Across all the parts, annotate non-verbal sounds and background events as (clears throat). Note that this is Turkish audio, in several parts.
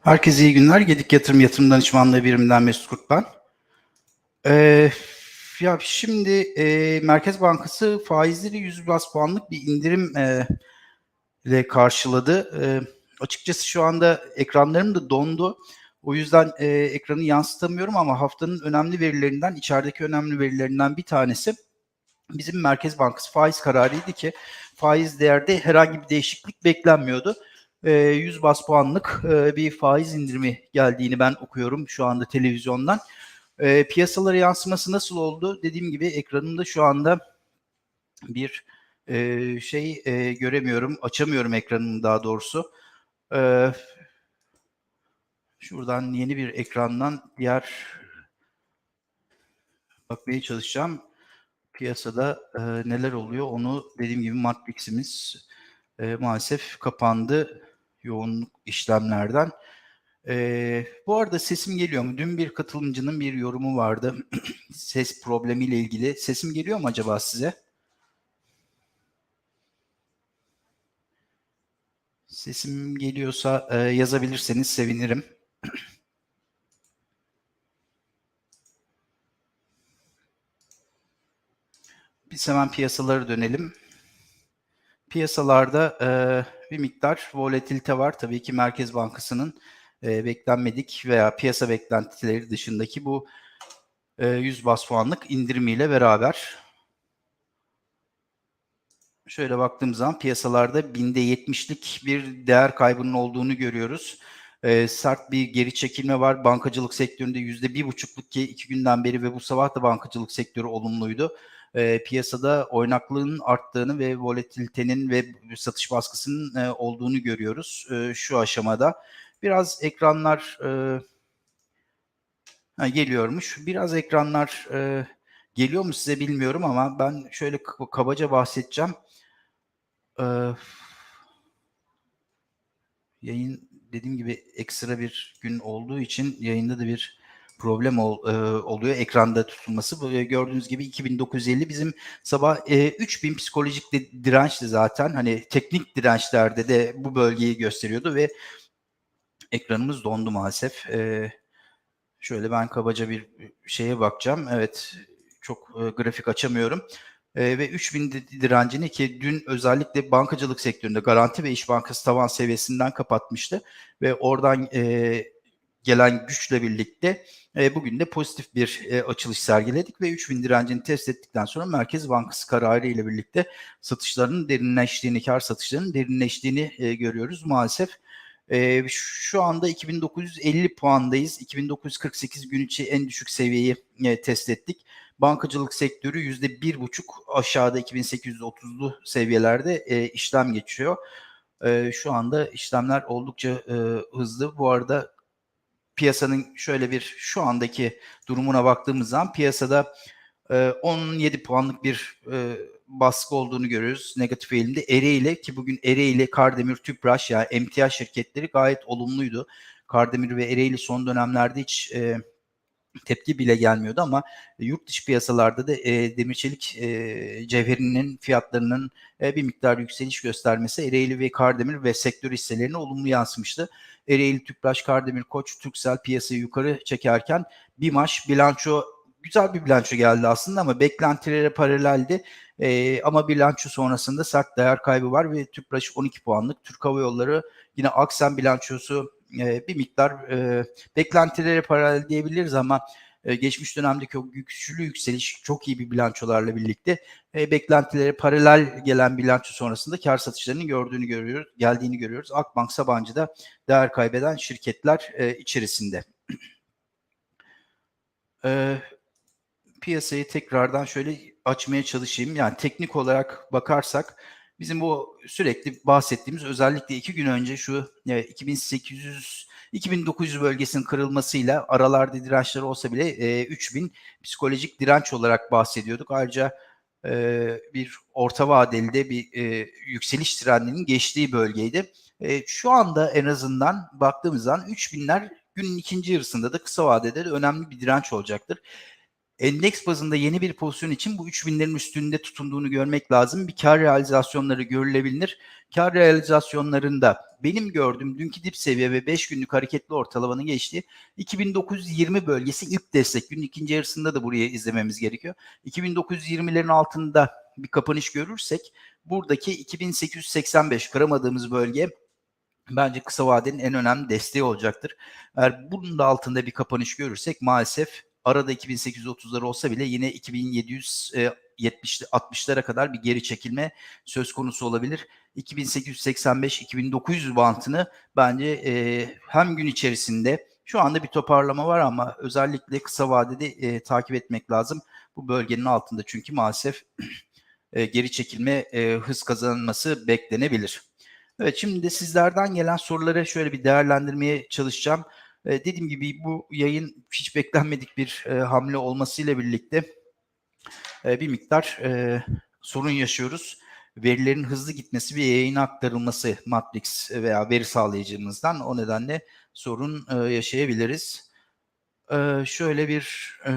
Herkese iyi günler. Gedik Yatırım Yatırım Danışmanlığı biriminden Mesut Kurt ben. Ee, ya şimdi e, Merkez Bankası faizleri 100 bas puanlık bir indirim e, ile karşıladı. E, açıkçası şu anda ekranlarım da dondu. O yüzden e, ekranı yansıtamıyorum ama haftanın önemli verilerinden, içerideki önemli verilerinden bir tanesi bizim Merkez Bankası faiz kararıydı ki faiz değerde herhangi bir değişiklik beklenmiyordu. 100 bas puanlık bir faiz indirimi geldiğini ben okuyorum şu anda televizyondan. Piyasalara yansıması nasıl oldu? Dediğim gibi ekranımda şu anda bir şey göremiyorum, açamıyorum ekranımı daha doğrusu. Şuradan yeni bir ekrandan diğer bakmaya çalışacağım. Piyasada neler oluyor onu dediğim gibi Matrix'imiz maalesef kapandı yoğunluk işlemlerden. Ee, bu arada sesim geliyor mu? Dün bir katılımcının bir yorumu vardı. (clears throat) Ses problemiyle ilgili. Sesim geliyor mu acaba size? Sesim geliyorsa e, yazabilirseniz sevinirim. (clears throat) Biz hemen piyasalara dönelim. Piyasalarda e, bir miktar volatilite var. Tabii ki Merkez Bankası'nın e, beklenmedik veya piyasa beklentileri dışındaki bu e, 100 bas puanlık indirimiyle beraber şöyle baktığımız zaman piyasalarda binde yetmişlik bir değer kaybının olduğunu görüyoruz. E, sert bir geri çekilme var. Bankacılık sektöründe yüzde bir buçukluk ki iki günden beri ve bu sabah da bankacılık sektörü olumluydu e, piyasada oynaklığın arttığını ve volatilitenin ve satış baskısının e, olduğunu görüyoruz e, şu aşamada. Biraz ekranlar e, ha, geliyormuş. Biraz ekranlar e, geliyor mu size bilmiyorum ama ben şöyle kabaca bahsedeceğim. E, yayın dediğim gibi ekstra bir gün olduğu için yayında da bir problem ol, e, oluyor ekranda tutulması. E, gördüğünüz gibi 2950 bizim sabah e, 3000 psikolojik de, dirençti zaten. Hani teknik dirençlerde de bu bölgeyi gösteriyordu ve ekranımız dondu maalesef. E, şöyle ben kabaca bir şeye bakacağım. Evet çok e, grafik açamıyorum. E, ve 3000 direncini ki dün özellikle bankacılık sektöründe Garanti ve İş Bankası tavan seviyesinden kapatmıştı ve oradan e, gelen güçle birlikte e, bugün de pozitif bir e, açılış sergiledik ve 3000 direncini test ettikten sonra Merkez Bankası kararı ile birlikte satışlarının derinleştiğini, kar satışlarının derinleştiğini e, görüyoruz maalesef. E, şu anda 2950 puandayız. 2948 gün içi en düşük seviyeyi e, test ettik. Bankacılık sektörü yüzde bir buçuk aşağıda 2830'lu seviyelerde e, işlem geçiyor. E, şu anda işlemler oldukça e, hızlı. Bu arada piyasanın şöyle bir şu andaki durumuna baktığımız zaman piyasada e, 17 puanlık bir e, baskı olduğunu görüyoruz negatif eğilimde. Ereğli ki bugün Ereğli, Kardemir, Tüpraş ya yani emtia şirketleri gayet olumluydu. Kardemir ve Ereğli son dönemlerde hiç e, tepki bile gelmiyordu ama yurt dışı piyasalarda da e, demir çelik e, cevherinin fiyatlarının e, bir miktar yükseliş göstermesi Ereğli ve Kardemir ve sektör hisselerine olumlu yansımıştı. Ereğli, Tüpraş, Kardemir, Koç, Türksel piyasayı yukarı çekerken BİMAŞ bilanço güzel bir bilanço geldi aslında ama beklentilere paraleldi. E, ama bilanço sonrasında sert değer kaybı var ve Tüpraş 12 puanlık. Türk Hava Yolları yine Aksen bilançosu e, bir miktar e, beklentilere paralel diyebiliriz ama e, geçmiş dönemdeki o güçlü yükseliş çok iyi bir bilançolarla birlikte e, beklentilere paralel gelen bilanço sonrasında kar satışlarının gördüğünü görüyoruz, geldiğini görüyoruz. Akbank, Sabancı'da değer kaybeden şirketler e, içerisinde. (clears throat) E, piyasayı tekrardan şöyle açmaya çalışayım. Yani teknik olarak bakarsak bizim bu sürekli bahsettiğimiz özellikle iki gün önce şu e, 2800 2900 bölgesinin kırılmasıyla aralarda dirençler olsa bile e, 3000 psikolojik direnç olarak bahsediyorduk. Ayrıca e, bir orta vadeli de bir e, yükseliş trendinin geçtiği bölgeydi. E, şu anda en azından baktığımız zaman 3000'ler günün ikinci yarısında da kısa vadede de önemli bir direnç olacaktır. Endeks bazında yeni bir pozisyon için bu 3000'lerin üstünde tutunduğunu görmek lazım. Bir kar realizasyonları görülebilir. Kar realizasyonlarında benim gördüğüm dünkü dip seviye ve 5 günlük hareketli ortalamanın geçtiği 2920 bölgesi ilk destek. Günün ikinci yarısında da buraya izlememiz gerekiyor. 2920'lerin altında bir kapanış görürsek buradaki 2885 kıramadığımız bölge bence kısa vadenin en önemli desteği olacaktır. Eğer bunun da altında bir kapanış görürsek maalesef arada 2830'lar olsa bile yine 2770 60'lara kadar bir geri çekilme söz konusu olabilir. 2885-2900 bantını bence e, hem gün içerisinde şu anda bir toparlama var ama özellikle kısa vadede e, takip etmek lazım. Bu bölgenin altında çünkü maalesef (clears throat) e, geri çekilme e, hız kazanması beklenebilir. Evet şimdi de sizlerden gelen soruları şöyle bir değerlendirmeye çalışacağım. E, dediğim gibi bu yayın hiç beklenmedik bir e, hamle olmasıyla birlikte e, bir miktar e, sorun yaşıyoruz. Verilerin hızlı gitmesi ve yayına aktarılması Matrix veya veri sağlayıcımızdan o nedenle sorun e, yaşayabiliriz. E, şöyle bir e,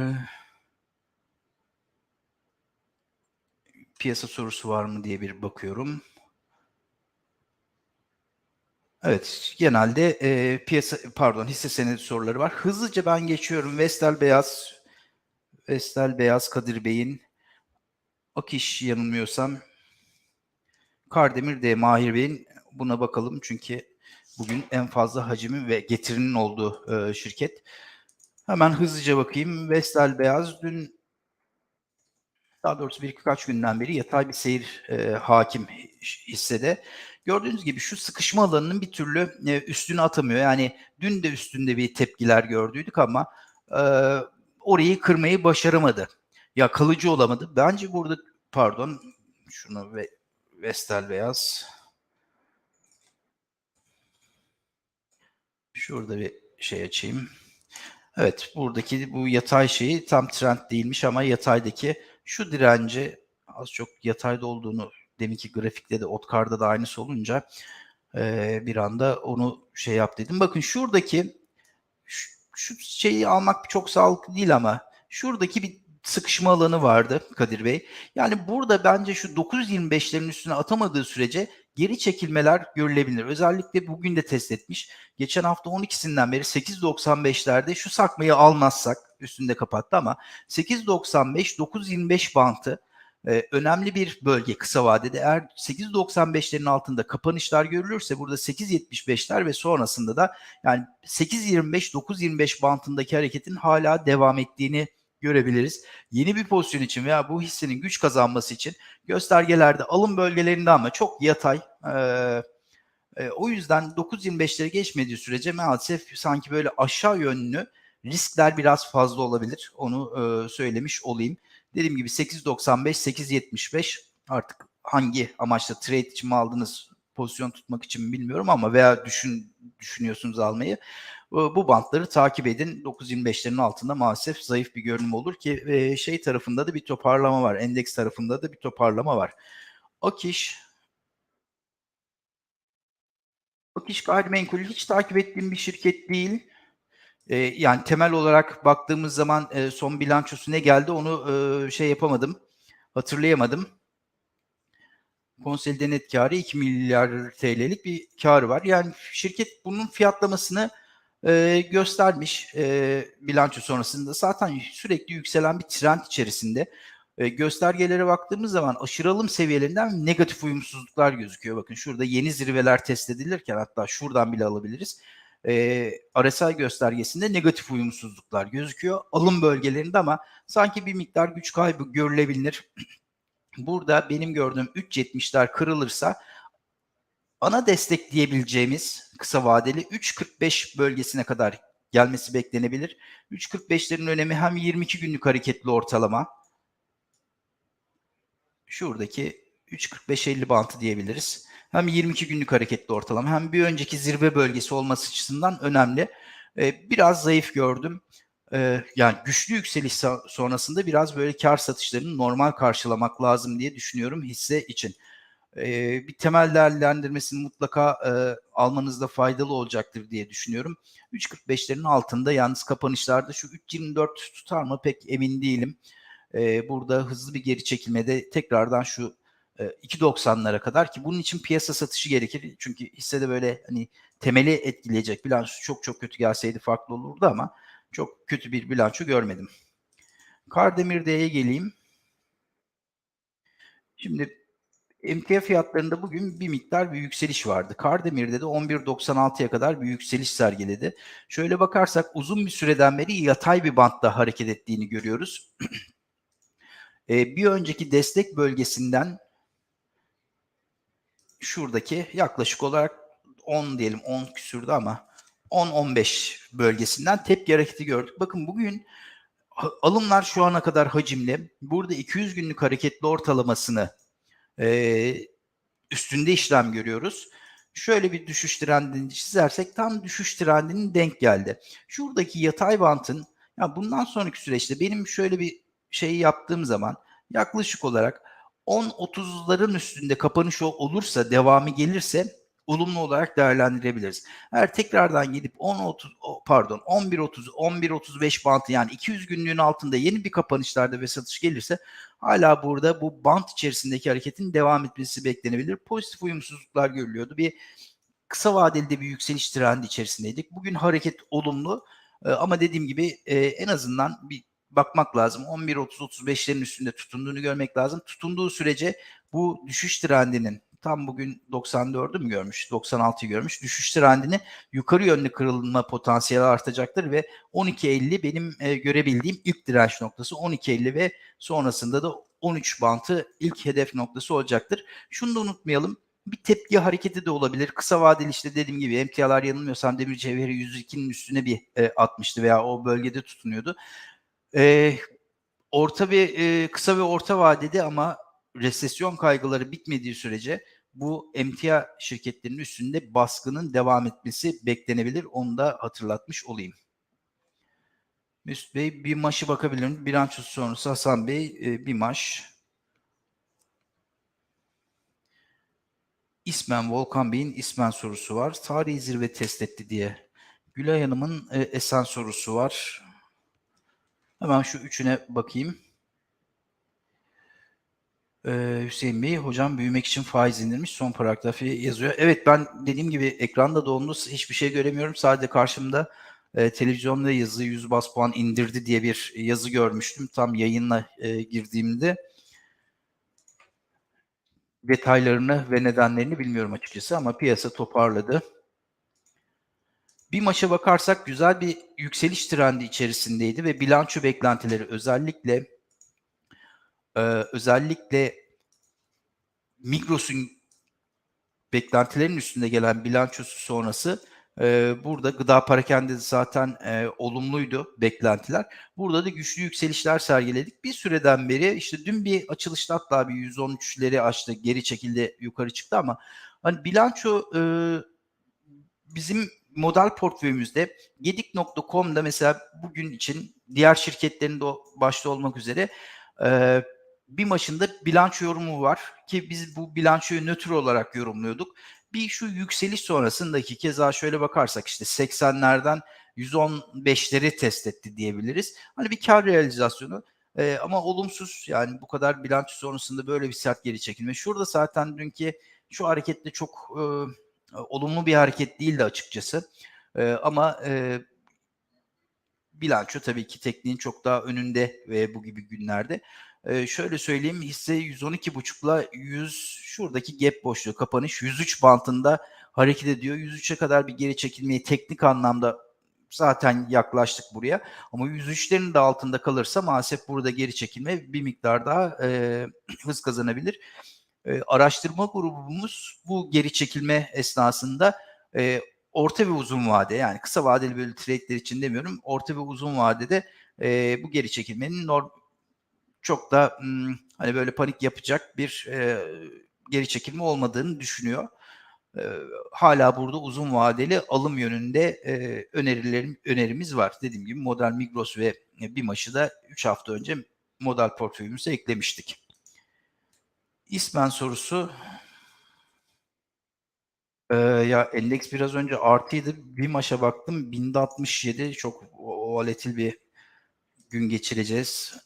piyasa sorusu var mı diye bir bakıyorum. Evet, genelde e, piyasa pardon hisse senedi soruları var. Hızlıca ben geçiyorum. Vestel Beyaz, Vestel Beyaz Kadir Bey'in Akiş yanılmıyorsam Kardemir de Mahir Bey'in buna bakalım çünkü bugün en fazla hacmi ve getirinin olduğu e, şirket. Hemen hızlıca bakayım. Vestel Beyaz dün daha doğrusu bir birkaç günden beri yatay bir seyir e, hakim hissede. Gördüğünüz gibi şu sıkışma alanının bir türlü e, üstüne atamıyor. Yani dün de üstünde bir tepkiler gördüydük ama e, orayı kırmayı başaramadı. Ya kalıcı olamadı. Bence burada pardon şunu ve Vestel beyaz. Şurada bir şey açayım. Evet buradaki bu yatay şeyi tam trend değilmiş ama yataydaki şu direnci az çok yatayda olduğunu deminki grafikte de Otkar'da da aynısı olunca e, bir anda onu şey yap dedim. Bakın şuradaki şu, şu şeyi almak çok sağlıklı değil ama şuradaki bir sıkışma alanı vardı Kadir Bey. Yani burada bence şu 9.25'lerin üstüne atamadığı sürece geri çekilmeler görülebilir. Özellikle bugün de test etmiş. Geçen hafta 12'sinden beri 8.95'lerde şu sakmayı almazsak üstünde kapattı ama 8.95 9.25 bantı e, önemli bir bölge kısa vadede. Eğer 8.95'lerin altında kapanışlar görülürse burada 8.75'ler ve sonrasında da yani 8.25 9.25 bantındaki hareketin hala devam ettiğini görebiliriz. Yeni bir pozisyon için veya bu hissenin güç kazanması için göstergelerde alım bölgelerinde ama çok yatay. Ee, e, o yüzden 9.25'leri geçmediği sürece maalesef sanki böyle aşağı yönlü riskler biraz fazla olabilir. Onu e, söylemiş olayım. Dediğim gibi 8.95, 8.75 artık hangi amaçla trade için mi aldınız pozisyon tutmak için mi bilmiyorum ama veya düşün düşünüyorsunuz almayı bu bantları takip edin. 9.25'lerin altında maalesef zayıf bir görünüm olur ki e, şey tarafında da bir toparlama var. Endeks tarafında da bir toparlama var. Akiş Akiş gayrimenkul hiç takip ettiğim bir şirket değil. E, yani temel olarak baktığımız zaman e, son bilançosu ne geldi onu e, şey yapamadım. Hatırlayamadım. Konsolide net karı 2 milyar TL'lik bir karı var. Yani şirket bunun fiyatlamasını e, göstermiş e, bilanço sonrasında. Zaten sürekli yükselen bir trend içerisinde. E, göstergelere baktığımız zaman aşırı alım seviyelerinden negatif uyumsuzluklar gözüküyor. Bakın şurada yeni zirveler test edilirken hatta şuradan bile alabiliriz. E, RSI göstergesinde negatif uyumsuzluklar gözüküyor. Alım bölgelerinde ama sanki bir miktar güç kaybı görülebilir. (clears throat) Burada benim gördüğüm 3.70'ler kırılırsa ana destek diyebileceğimiz kısa vadeli 3.45 bölgesine kadar gelmesi beklenebilir. 3.45'lerin önemi hem 22 günlük hareketli ortalama şuradaki 3.45-50 bantı diyebiliriz. Hem 22 günlük hareketli ortalama hem bir önceki zirve bölgesi olması açısından önemli. Ee, biraz zayıf gördüm. Ee, yani güçlü yükseliş sonrasında biraz böyle kar satışlarını normal karşılamak lazım diye düşünüyorum hisse için. e, bir temel değerlendirmesini mutlaka e, almanızda faydalı olacaktır diye düşünüyorum. 3.45'lerin altında yalnız kapanışlarda şu 3.24 tutar mı pek emin değilim. E, burada hızlı bir geri çekilmede tekrardan şu e, 2.90'lara kadar ki bunun için piyasa satışı gerekir. Çünkü hissede böyle hani temeli etkileyecek bilanço çok çok kötü gelseydi farklı olurdu ama çok kötü bir bilanço görmedim. Kardemir'de'ye geleyim. Şimdi emtia fiyatlarında bugün bir miktar bir yükseliş vardı. Kardemir'de de 11.96'ya kadar bir yükseliş sergiledi. Şöyle bakarsak uzun bir süreden beri yatay bir bantta hareket ettiğini görüyoruz. (clears throat) e, bir önceki destek bölgesinden şuradaki yaklaşık olarak 10 diyelim 10 küsürdü ama 10-15 bölgesinden tepki hareketi gördük. Bakın bugün alımlar şu ana kadar hacimli. Burada 200 günlük hareketli ortalamasını e, üstünde işlem görüyoruz. Şöyle bir düşüş trendini çizersek tam düşüş trendinin denk geldi. Şuradaki yatay bantın ya bundan sonraki süreçte benim şöyle bir şey yaptığım zaman yaklaşık olarak 10-30'ların üstünde kapanış olursa, devamı gelirse olumlu olarak değerlendirebiliriz. Eğer tekrardan gidip 10-30 pardon 11-30 11-35 bantı yani 200 günlüğün altında yeni bir kapanışlarda ve satış gelirse hala burada bu bant içerisindeki hareketin devam etmesi beklenebilir. Pozitif uyumsuzluklar görülüyordu. Bir kısa vadeli de bir yükseliş trendi içerisindeydik. Bugün hareket olumlu ama dediğim gibi en azından bir bakmak lazım. 11-30-35'lerin üstünde tutunduğunu görmek lazım. Tutunduğu sürece bu düşüş trendinin tam bugün 94'ü mü görmüş, 96'yı görmüş. Düşüş trendini yukarı yönlü kırılma potansiyeli artacaktır ve 12.50 benim e, görebildiğim ilk direnç noktası 12.50 ve sonrasında da 13 bantı ilk hedef noktası olacaktır. Şunu da unutmayalım. Bir tepki hareketi de olabilir. Kısa vadeli işte dediğim gibi emtialar yanılmıyorsam demir cevheri 102'nin üstüne bir e, atmıştı veya o bölgede tutunuyordu. E, orta ve e, kısa ve orta vadede ama resesyon kaygıları bitmediği sürece bu emtia şirketlerinin üstünde baskının devam etmesi beklenebilir. Onu da hatırlatmış olayım. Mesut Bey bir maçı bakabilir miyim? Bilançosu sonrası Hasan Bey e, bir maç. İsmen Volkan Bey'in İsmen sorusu var. Tarihi zirve test etti diye. Gülay Hanım'ın e, Esen sorusu var. Hemen şu üçüne bakayım. Ee, Hüseyin Bey, hocam büyümek için faiz indirmiş son paragrafı yazıyor. Evet ben dediğim gibi ekranda dondu hiçbir şey göremiyorum. Sadece karşımda e, televizyonda yazı 100 bas puan indirdi diye bir yazı görmüştüm. Tam yayınla e, girdiğimde detaylarını ve nedenlerini bilmiyorum açıkçası ama piyasa toparladı. Bir maça bakarsak güzel bir yükseliş trendi içerisindeydi ve bilanço beklentileri özellikle e, özellikle Migros'un beklentilerin üstünde gelen bilançosu sonrası e, burada gıda parakende zaten e, olumluydu beklentiler. Burada da güçlü yükselişler sergiledik. Bir süreden beri işte dün bir açılışta hatta bir 113'leri açtı geri çekildi yukarı çıktı ama hani bilanço e, bizim model portföyümüzde gedik.com'da mesela bugün için diğer şirketlerin de başta olmak üzere e, bir maçında bilanço yorumu var ki biz bu bilançoyu nötr olarak yorumluyorduk. Bir şu yükseliş sonrasındaki keza şöyle bakarsak işte 80'lerden 115'leri test etti diyebiliriz. Hani bir kar realizasyonu e, ama olumsuz yani bu kadar bilanço sonrasında böyle bir sert geri çekilme. Şurada zaten dünkü şu hareketle çok e, olumlu bir hareket değildi açıkçası. E, ama e, bilanço tabii ki tekniğin çok daha önünde ve bu gibi günlerde. Ee, şöyle söyleyeyim hisse 112.5'la 100 şuradaki gap boşluğu kapanış 103 bantında hareket ediyor. 103'e kadar bir geri çekilmeyi teknik anlamda zaten yaklaştık buraya. Ama 103'lerin de altında kalırsa maalesef burada geri çekilme bir miktar daha e, hız kazanabilir. E, araştırma grubumuz bu geri çekilme esnasında e, orta ve uzun vade yani kısa vadeli böyle trade'ler için demiyorum. Orta ve uzun vadede e, bu geri çekilmenin norm, çok da hmm, hani böyle panik yapacak bir e, geri çekilme olmadığını düşünüyor. E, hala burada uzun vadeli alım yönünde e, önerilerim önerimiz var. Dediğim gibi model Migros ve BİMAŞ'ı da 3 hafta önce model portföyümüze eklemiştik. İsmen sorusu Ee, ya endeks biraz önce artıydı. Bir maşa baktım 1000'de 67 çok volatil bir gün geçireceğiz.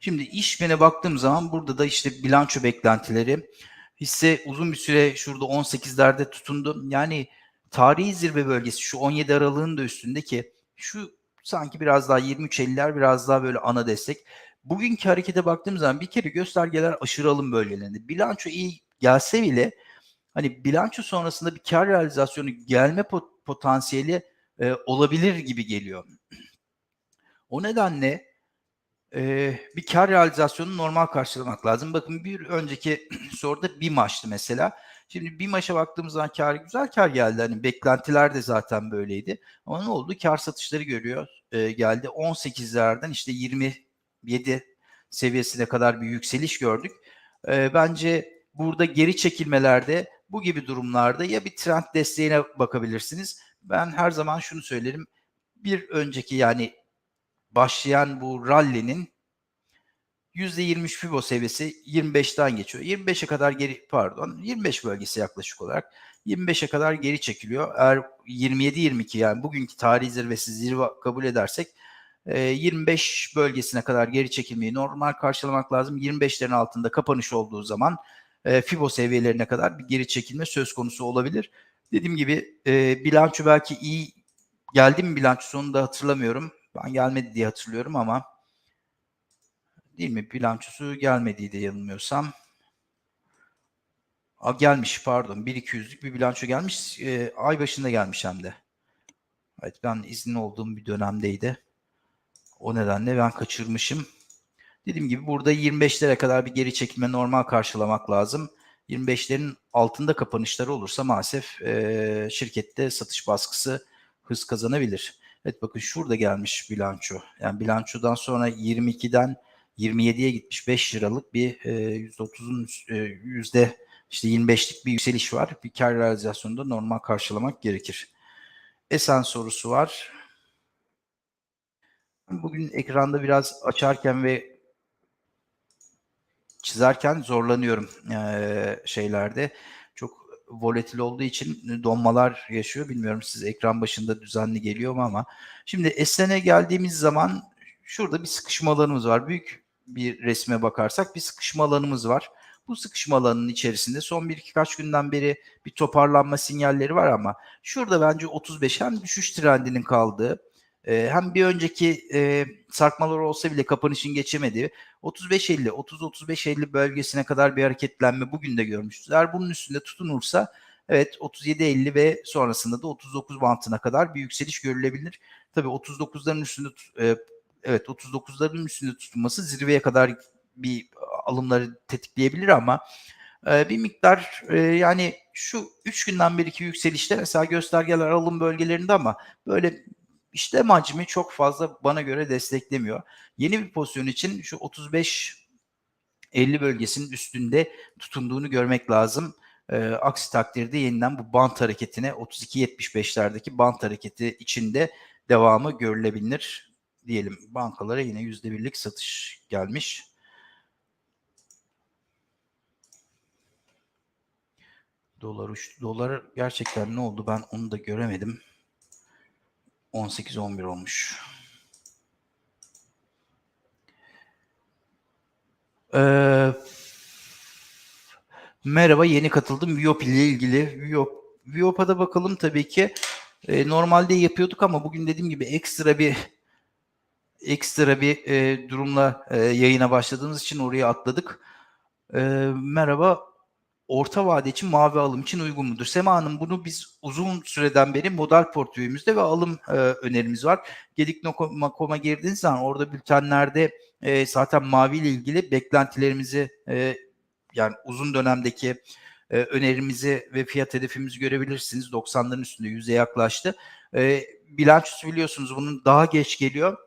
Şimdi işmene baktığım zaman burada da işte bilanço beklentileri hisse uzun bir süre şurada 18'lerde tutundu. Yani tarihi zirve bölgesi şu 17 aralığın da üstündeki şu sanki biraz daha 23.50'ler biraz daha böyle ana destek. Bugünkü harekete baktığım zaman bir kere göstergeler aşırı alım bölgelerinde. Bilanço iyi gelse bile hani bilanço sonrasında bir kar realizasyonu gelme pot- potansiyeli e, olabilir gibi geliyor. O nedenle e, bir kar realizasyonunu normal karşılamak lazım. Bakın bir önceki (clears throat) soruda bir maçtı mesela. Şimdi bir maça baktığımız zaman kar güzel kar geldi. Hani beklentiler de zaten böyleydi. Ama ne oldu? Kar satışları görüyor e, geldi. 18'lerden işte 27 seviyesine kadar bir yükseliş gördük. E, bence burada geri çekilmelerde bu gibi durumlarda ya bir trend desteğine bakabilirsiniz. Ben her zaman şunu söylerim. Bir önceki yani başlayan bu rally'nin %23 FIBO seviyesi 25'ten geçiyor. 25'e kadar geri pardon 25 bölgesi yaklaşık olarak 25'e kadar geri çekiliyor. Eğer 27-22 yani bugünkü tarihi zirvesi zirve kabul edersek 25 bölgesine kadar geri çekilmeyi normal karşılamak lazım. 25'lerin altında kapanış olduğu zaman FIBO seviyelerine kadar bir geri çekilme söz konusu olabilir. Dediğim gibi bilanço belki iyi geldi mi bilanço sonunda hatırlamıyorum. Ben gelmedi diye hatırlıyorum ama değil mi? Bilançosu gelmediydi yanılmıyorsam. A, gelmiş pardon. 1-200'lük bir bilanço gelmiş. E, ay başında gelmiş hem de. Evet ben izinli olduğum bir dönemdeydi. O nedenle ben kaçırmışım. Dediğim gibi burada 25'lere kadar bir geri çekilme normal karşılamak lazım. 25'lerin altında kapanışları olursa maalesef e, şirkette satış baskısı hız kazanabilir. Evet bakın şurada gelmiş bilanço. Yani bilançodan sonra 22'den 27'ye gitmiş 5 liralık bir e, %30'un e, yüzde işte 25'lik bir yükseliş var. Bir kar realizasyonunda normal karşılamak gerekir. Esen sorusu var. Bugün ekranda biraz açarken ve çizerken zorlanıyorum şeylerde. Çok volatil olduğu için donmalar yaşıyor. Bilmiyorum siz ekran başında düzenli geliyor mu ama. Şimdi Esen'e geldiğimiz zaman şurada bir sıkışma alanımız var. Büyük bir resme bakarsak bir sıkışma alanımız var. Bu sıkışma alanının içerisinde son bir iki kaç günden beri bir toparlanma sinyalleri var ama şurada bence 35 hem düşüş trendinin kaldığı e, hem bir önceki e, sarkmalar olsa bile kapanışın geçemediği 35-50, 30-35-50 bölgesine kadar bir hareketlenme bugün de görmüşüz. Eğer bunun üstünde tutunursa evet 37-50 ve sonrasında da 39 bantına kadar bir yükseliş görülebilir. Tabii 39'ların üstünde e, evet 39'ların üstünde tutulması zirveye kadar bir alımları tetikleyebilir ama e, bir miktar e, yani şu 3 günden beriki yükselişte mesela göstergeler alım bölgelerinde ama böyle işlem hacmi çok fazla bana göre desteklemiyor. Yeni bir pozisyon için şu 35 50 bölgesinin üstünde tutunduğunu görmek lazım. E, aksi takdirde yeniden bu bant hareketine 32-75'lerdeki bant hareketi içinde devamı görülebilir diyelim. Bankalara yine %1'lik satış gelmiş. Dolar uçtu. Dolar gerçekten ne oldu ben onu da göremedim. 18-11 olmuş. Ee, merhaba yeni katıldım. Viyop ile ilgili. Viyop, Viyop'a da bakalım tabii ki. Ee, normalde yapıyorduk ama bugün dediğim gibi ekstra bir ekstra bir e, durumla e, yayına başladığımız için oraya atladık. E, merhaba orta vade için mavi alım için uygun mudur? Sema Hanım bunu biz uzun süreden beri model portföyümüzde ve alım e, önerimiz var. Gedik.com'a girdiğiniz zaman orada bültenlerde e, zaten mavi ile ilgili beklentilerimizi e, yani uzun dönemdeki e, önerimizi ve fiyat hedefimizi görebilirsiniz. 90'ların üstünde yüze yaklaştı. E, bilançosu biliyorsunuz bunun daha geç geliyor.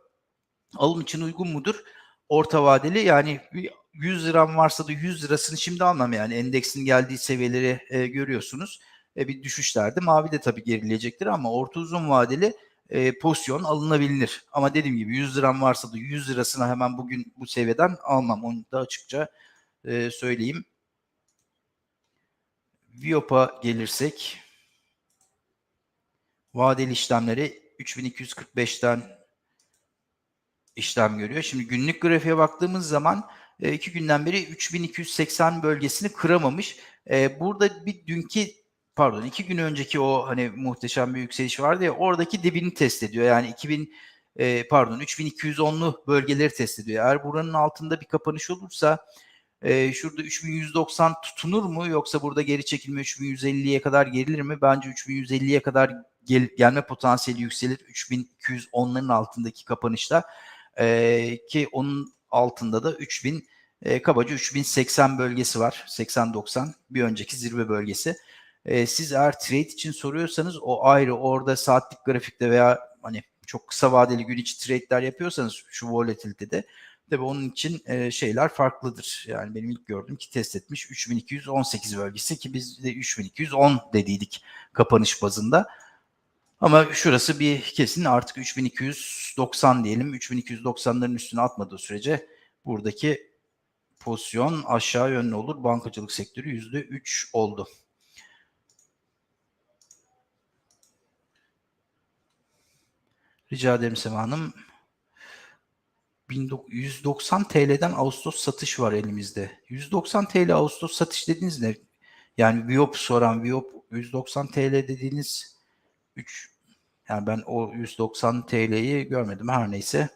Alım için uygun mudur? Orta vadeli yani 100 liram varsa da 100 lirasını şimdi almam yani endeksin geldiği seviyeleri e, görüyorsunuz. E, bir düşüşlerde mavi de tabii gerileyecektir ama orta uzun vadeli e, pozisyon alınabilir. Ama dediğim gibi 100 liram varsa da 100 lirasını hemen bugün bu seviyeden almam. Onu da açıkça e, söyleyeyim. Viyop'a gelirsek vadeli işlemleri 3245'ten işlem görüyor. Şimdi günlük grafiğe baktığımız zaman e, günden beri 3280 bölgesini kıramamış. E, burada bir dünkü pardon iki gün önceki o hani muhteşem bir yükseliş vardı ya oradaki dibini test ediyor. Yani 2000 e, pardon 3210'lu bölgeleri test ediyor. Eğer buranın altında bir kapanış olursa e, şurada 3190 tutunur mu yoksa burada geri çekilme 3150'ye kadar gerilir mi? Bence 3150'ye kadar gel, gelme potansiyeli yükselir 3210'ların altındaki kapanışta e, ki onun altında da 3000 e, kabaca 3080 bölgesi var. 80-90 bir önceki zirve bölgesi. E, siz eğer trade için soruyorsanız o ayrı orada saatlik grafikte veya hani çok kısa vadeli gün içi trade'ler yapıyorsanız şu volatilitede tabii onun için e, şeyler farklıdır. Yani benim ilk gördüğüm ki test etmiş 3218 bölgesi ki biz de 3210 dediydik kapanış bazında. Ama şurası bir kesin artık 3290 diyelim. 3290'ların üstüne atmadığı sürece buradaki pozisyon aşağı yönlü olur. Bankacılık sektörü %3 oldu. Rica ederim Sema Hanım. 190 TL'den Ağustos satış var elimizde. 190 TL Ağustos satış dediğiniz ne? Yani Viop soran Viop 190 TL dediğiniz 3 yani ben o 190 TL'yi görmedim her neyse.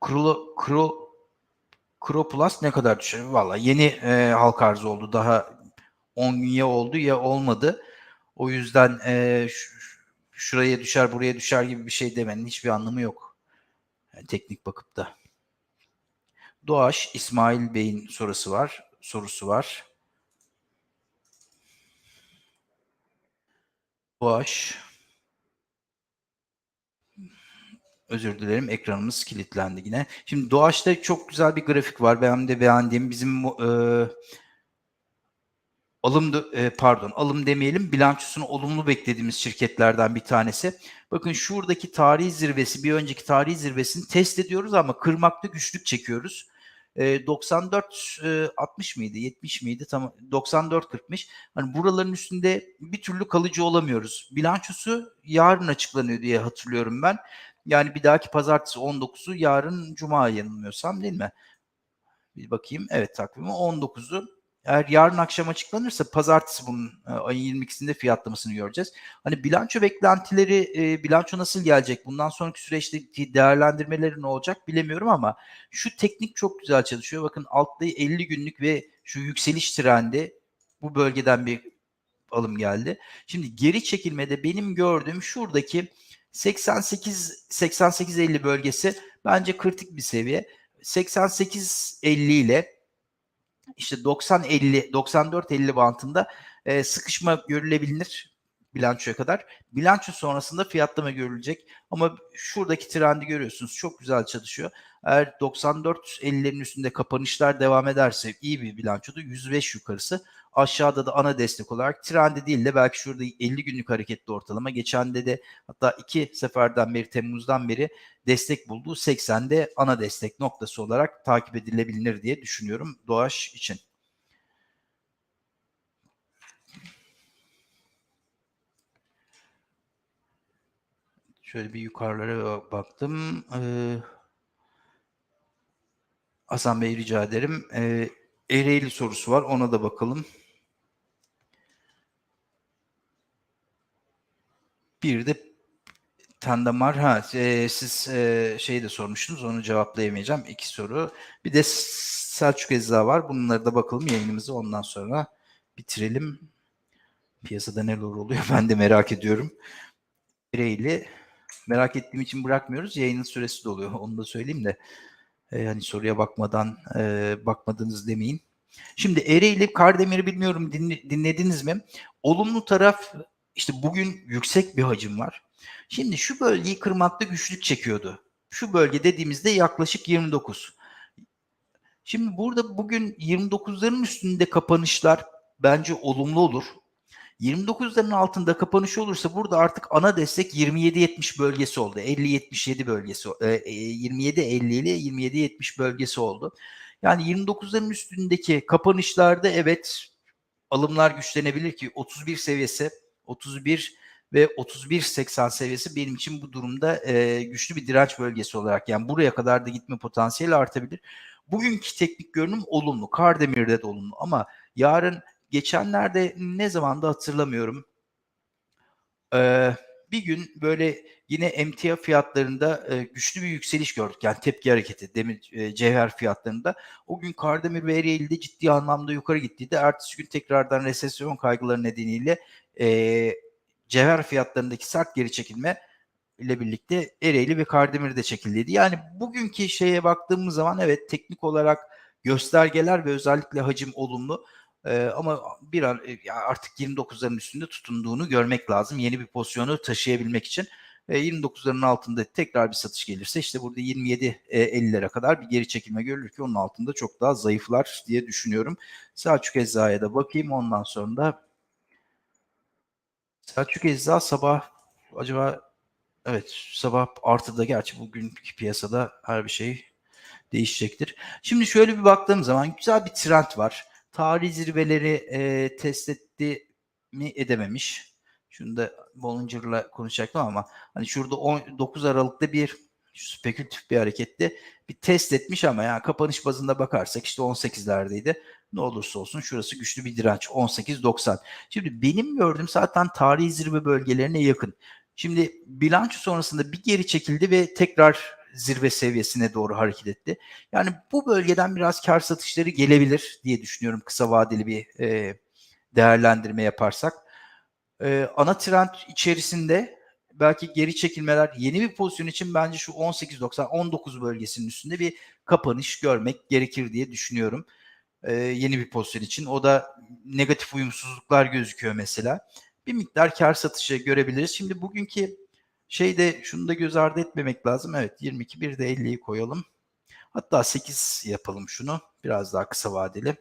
Kro, Kro, Kro Plus ne kadar düşer? Valla yeni e, halk arzı oldu. Daha 10 gün ya oldu ya olmadı. O yüzden e, şuraya düşer buraya düşer gibi bir şey demenin hiçbir anlamı yok. Yani teknik bakıp da. Doğaş İsmail Bey'in sorusu var. Sorusu var. Doğaş Özür dilerim ekranımız kilitlendi yine. Şimdi Doğaç'ta çok güzel bir grafik var. Benim de beğendiğim bizim e, alım e, pardon alım demeyelim bilançosunu olumlu beklediğimiz şirketlerden bir tanesi. Bakın şuradaki tarihi zirvesi bir önceki tarihi zirvesini test ediyoruz ama kırmakta güçlük çekiyoruz. 94 e, 60 mıydı 70 miydi tam 94 40'mış. Hani buraların üstünde bir türlü kalıcı olamıyoruz. Bilançosu yarın açıklanıyor diye hatırlıyorum ben. Yani bir dahaki pazartesi 19'u yarın cuma yanılmıyorsam değil mi? Bir bakayım. Evet takvimi 19'u. Eğer yarın akşam açıklanırsa pazartesi bunun e, ayın 22'sinde fiyatlamasını göreceğiz. Hani bilanço beklentileri, e, bilanço nasıl gelecek? Bundan sonraki süreçteki değerlendirmeleri ne olacak bilemiyorum ama şu teknik çok güzel çalışıyor. Bakın altta 50 günlük ve şu yükseliş trendi bu bölgeden bir alım geldi. Şimdi geri çekilmede benim gördüğüm şuradaki 88 88 50 bölgesi bence kritik bir seviye. 88 50 ile işte 90 50 94 50 bantında e, sıkışma görülebilir bilançoya kadar. Bilanço sonrasında fiyatlama görülecek. Ama şuradaki trendi görüyorsunuz. Çok güzel çalışıyor. Eğer 94-50'lerin üstünde kapanışlar devam ederse iyi bir bilançoda 105 yukarısı. Aşağıda da ana destek olarak trendi değil de belki şurada 50 günlük hareketli ortalama. Geçen de de hatta iki seferden beri Temmuz'dan beri destek bulduğu 80'de ana destek noktası olarak takip edilebilir diye düşünüyorum Doğaç için. Şöyle bir yukarılara baktım. Ee, Hasan Bey rica ederim. Ee, Ereğli sorusu var. Ona da bakalım. Bir de Tandamar. Ha, e, siz e, şeyi de sormuştunuz. Onu cevaplayamayacağım. İki soru. Bir de Selçuk Eza var. Bunları da bakalım yayınımızı. Ondan sonra bitirelim. Piyasada neler oluyor (laughs) ben de merak ediyorum. Ereğli merak ettiğim için bırakmıyoruz. Yayının süresi doluyor. Onu da söyleyeyim de. E, hani soruya bakmadan e, bakmadınız demeyin. Şimdi Ereğli Kardemir'i bilmiyorum dinle, dinlediniz mi? Olumlu taraf işte bugün yüksek bir hacim var. Şimdi şu bölgeyi kırmakta güçlük çekiyordu. Şu bölge dediğimizde yaklaşık 29. Şimdi burada bugün 29'ların üstünde kapanışlar bence olumlu olur. 29'ların altında kapanış olursa burada artık ana destek 27-70 bölgesi oldu. 50-77 bölgesi, 27-50 e, ile 27-70 bölgesi oldu. Yani 29'ların üstündeki kapanışlarda evet alımlar güçlenebilir ki 31 seviyesi 31 ve 31.80 seviyesi benim için bu durumda e, güçlü bir direnç bölgesi olarak yani buraya kadar da gitme potansiyeli artabilir. Bugünkü teknik görünüm olumlu. Kardemir'de de olumlu ama yarın geçenlerde ne zamanda hatırlamıyorum. Ee, bir gün böyle yine emtia fiyatlarında e, güçlü bir yükseliş gördük. Yani tepki hareketi demir e, cevher fiyatlarında. O gün Kardemir ve Ereğli'de ciddi anlamda yukarı gittiydi. Ertesi gün tekrardan resesyon kaygıları nedeniyle e, cevher fiyatlarındaki sert geri çekilme ile birlikte Ereğli ve Kardemir de çekildiydi. Yani bugünkü şeye baktığımız zaman evet teknik olarak göstergeler ve özellikle hacim olumlu. Ee, ama bir an e, artık 29'ların üstünde tutunduğunu görmek lazım. Yeni bir pozisyonu taşıyabilmek için. E, 29'ların altında tekrar bir satış gelirse işte burada 27 e, 50'lere kadar bir geri çekilme görülür ki onun altında çok daha zayıflar diye düşünüyorum. Selçuk Ecza'ya da bakayım ondan sonra da Selçuk Ecza sabah acaba evet sabah artıda gerçi bugünkü piyasada her bir şey değişecektir. Şimdi şöyle bir baktığım zaman güzel bir trend var. Tarihi zirveleri e, test etti mi edememiş. Şunu da Bollinger'la konuşacaktım ama hani şurada 9 Aralık'ta bir spekülatif bir harekette bir test etmiş ama yani kapanış bazında bakarsak işte 18'lerdeydi. Ne olursa olsun şurası güçlü bir direnç 18.90. Şimdi benim gördüğüm zaten tarihi zirve bölgelerine yakın. Şimdi bilanço sonrasında bir geri çekildi ve tekrar zirve seviyesine doğru hareket etti. Yani bu bölgeden biraz kar satışları gelebilir diye düşünüyorum kısa vadeli bir e, değerlendirme yaparsak. E, ana trend içerisinde belki geri çekilmeler yeni bir pozisyon için bence şu 18.90-19 bölgesinin üstünde bir kapanış görmek gerekir diye düşünüyorum. E, yeni bir pozisyon için. O da negatif uyumsuzluklar gözüküyor mesela. Bir miktar kar satışı görebiliriz. Şimdi bugünkü şeyde şunu da göz ardı etmemek lazım. Evet 22 bir de 50'yi koyalım. Hatta 8 yapalım şunu. Biraz daha kısa vadeli.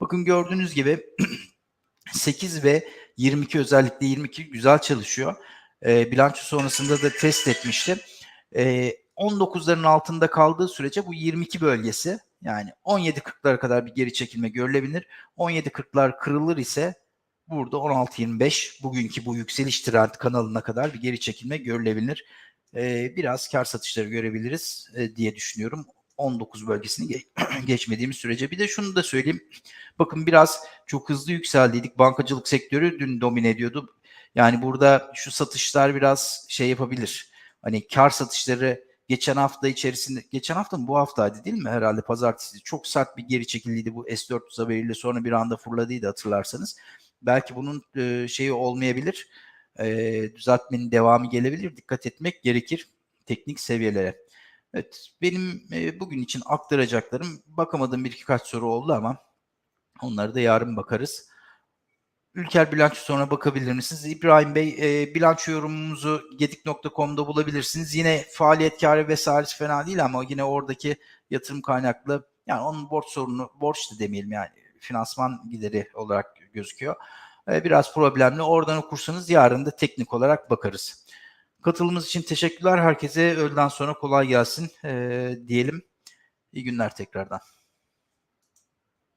Bakın gördüğünüz gibi (clears throat) 8 ve 22 özellikle 22 güzel çalışıyor. E, bilanço sonrasında da test etmiştim. E, 19'ların altında kaldığı sürece bu 22 bölgesi yani 17.40'lara kadar bir geri çekilme görülebilir. 17.40'lar kırılır ise burada 16.25 bugünkü bu yükseliş trend kanalına kadar bir geri çekilme görülebilir. Ee, biraz kar satışları görebiliriz e, diye düşünüyorum. 19 bölgesini ge- (clears throat) geçmediğimiz sürece. Bir de şunu da söyleyeyim. Bakın biraz çok hızlı yükseldiydik. Bankacılık sektörü dün domine ediyordu. Yani burada şu satışlar biraz şey yapabilir. Hani kar satışları geçen hafta içerisinde, geçen hafta mı bu haftaydı değil mi herhalde pazartesi çok sert bir geri çekildiydi bu S400 haberiyle sonra bir anda fırladıydı hatırlarsanız. Belki bunun e, şeyi olmayabilir. E, düzeltmenin devamı gelebilir. Dikkat etmek gerekir teknik seviyelere. Evet benim e, bugün için aktaracaklarım bakamadığım bir iki kaç soru oldu ama onları da yarın bakarız. Ülker bilanço sonra bakabilir misiniz? İbrahim Bey e, bilanço yorumumuzu gedik.com'da bulabilirsiniz. Yine faaliyet karı vesairesi fena değil ama yine oradaki yatırım kaynaklı yani onun borç sorunu borç da demeyelim yani finansman gideri olarak gözüküyor. E, biraz problemli. Oradan okursanız yarın da teknik olarak bakarız. Katılımınız için teşekkürler. Herkese öğleden sonra kolay gelsin e, diyelim. İyi günler tekrardan.